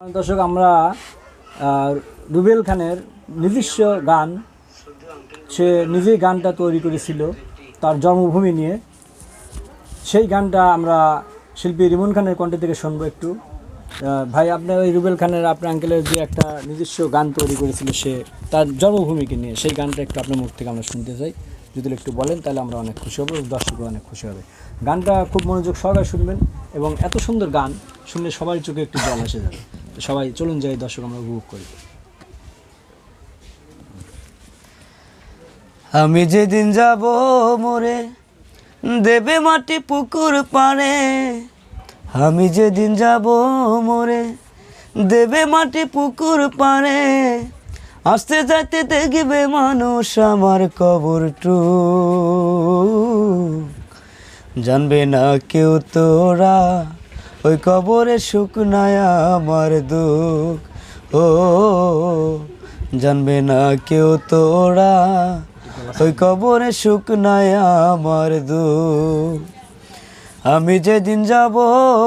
দর্শক, আমরা রুবেল খানের নিজস্ব গান, সে নিজেই গানটা তৈরি করেছিল তার জন্মভূমি নিয়ে। সেই গানটা আমরা শিল্পী রিমন খানের কণ্ঠে থেকে শুনব একটু। ভাই, আপনার ওই রুবেল খানের আপনার আঙ্কেলের যে একটা নিজস্ব গান তৈরি করেছিল সে তার জন্মভূমিকে নিয়ে, সেই গানটা একটু আপনার মুখ থেকে আমরা শুনতে চাই। যদি একটু বলেন, তাহলে আমরা অনেক খুশি হব দর্শকও অনেক খুশি হবে। গানটা খুব মনোযোগ সহকারে শুনবেন এবং এত সুন্দর গান শুনলে সবার চোখে একটু জল এসে যাবে। সবাই চলুন যাই, দর্শক আমরা উপভোগ করি। আমি যেদিন যাব মোরে, দেবে মাটি পুকুর পাড়ে। আমি যেদিন যাব মোরে, দেবে মাটি পুকুর পাড়ে। আসতে যাইতে দেখবে মানুষ আমার কবরটু জানবে না কেউ তোরা, ওই কবরে সুখ নাই আমার দুঃখ। ও, জানবে না কেউ তোরা, ওই কবরে সুখ নাই আমার দুঃখ। আমি যেদিন যাব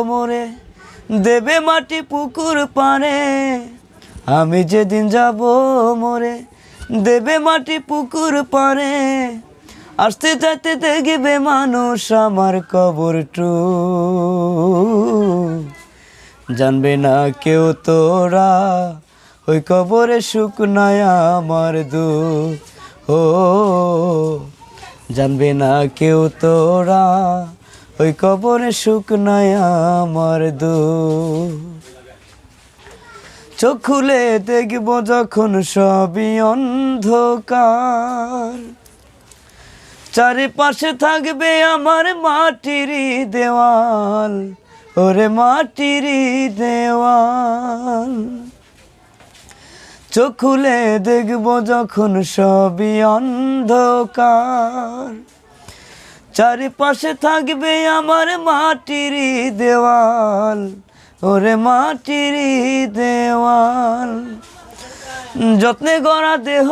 মোরে, দেবে মাটি পুকুর পারে আমি যেদিন যাব মোরে দেবে মাটি পুকুর পারে আসতে যাইতে দেখবে মানুষ আমার কবরটু জানবে না কেউ তোরা ওই কবরে সুখ নাই আমার দু ও, জানবে না কেউ তোরা ওই কবরে সুখ নাই আমার দুঃখ। চোখ খুলে দেখব যখন সবই অন্ধকার। চারিপাশে থাকবে আমার মাটির দেওয়াল, ওরে মাটির দেওয়াল। চোখ খুলে দেখব যখন সবই অন্ধকার। চারিপাশে থাকবে আমার মাটির দেওয়াল ওরে মাটির দেওয়াল। যত্নে গড়া দেহ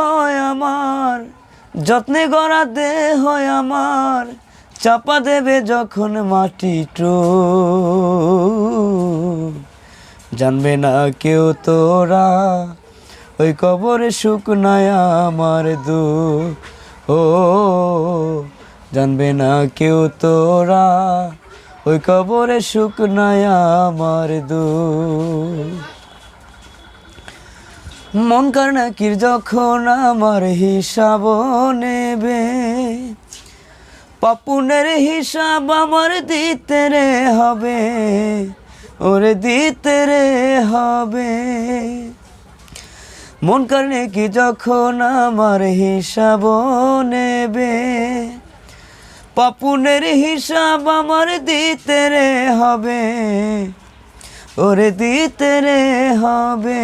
আমার, যত্নে গড়া দেহ আমার, চাপা দেবে যখন মাটিটু জানবে না কেউ তোরা, ওই কবরে সুখ নাই আমার দু ও, জানবে না কেউ তোরা ওই কবরে সুখ নাই আমার দুঃখ। মন কারনাকির যখন আমার হিসাব নেবে? পাপুনের হিসাব আমার দিতে রে হবে, ওরে দিতে রে হবে। মন কারণে কি যখন আমার হিসাব নেবে? পাপুনের হিসাব আমার দিতে রে হবে, ওরে দিতে রে হবে।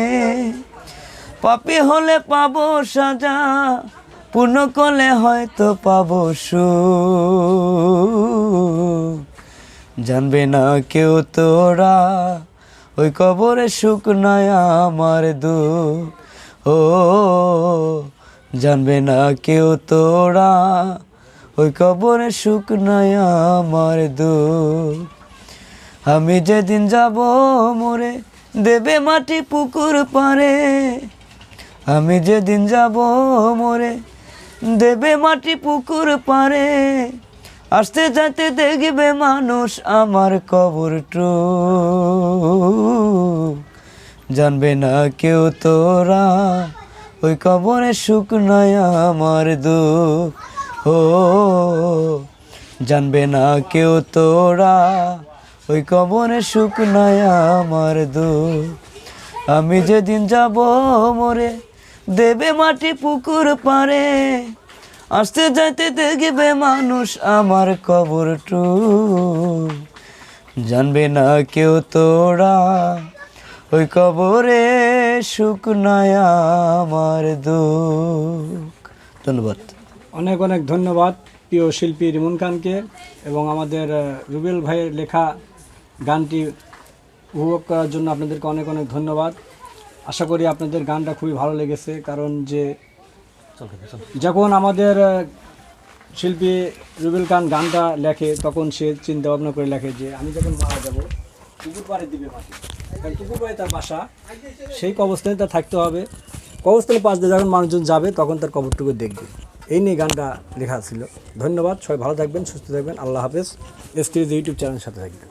পাপি হলে পাবো সাজা, পূর্ণ করলে হয়তো পাবো সুখ। জানবে না কেউ তোরা, ওই কবরে সুখ নাই আমার দু ও, জানবে না কেউ তোরা ওই কবরে সুখ নাই আমার দুঃখ। আমি যেদিন যাব মোরে দেবে মাটি পুকুর পারে আমি যেদিন যাব মোরে দেবে মাটি পুকুর পারে আসতে যাতে দেখবে মানুষ আমার কবরটু জানবে না কেউ তোরা, ওই কবরে সুখ নাই আমার দুঃখ। ও, জানবে না কেউ তোরা। ওই কবরে সুখ নাই আমার দুঃখ। আমি যেদিন যাব মোরে দেবে মাটি পুকুর পারে আসতে যাইতে দেখবে মানুষ আমার কবরটু জানবে না কেউ তোরা, ওই কবরে সুখ নাই আমার দুঃখ। ধন্যবাদ। অনেক অনেক ধন্যবাদ প্রিয় শিল্পী রিমন খানকে এবং আমাদের রুবেল ভাইয়ের লেখা গানটি উপভোগ করার জন্য আপনাদেরকে অনেক অনেক ধন্যবাদ। আশা করি আপনাদের গানটা খুবই ভালো লেগেছে কারণ যে যখন আমাদের শিল্পী রুবেল খান গানটা লেখে তখন সে চিন্তা ভাবনা করে লেখে যে আমি যখন মারা যাব পুকুর পাড়ে দিবে মাটি। কারণ পুকুর পাড়ে তার বাসা সেই কবরস্থানে তার থাকতে হবে। কবরস্থানের পাশ দিয়ে যখন মানুষজন যাবে তখন তার কবরটুকু দেখবে। এই নিয়ে গানটা লেখা ছিল। ধন্যবাদ, সবাই ভালো থাকবেন, সুস্থ থাকবেন, আল্লাহ হাফেজ। এস টিভি ইউটিউব চ্যানেলের সাথে থাকবেন।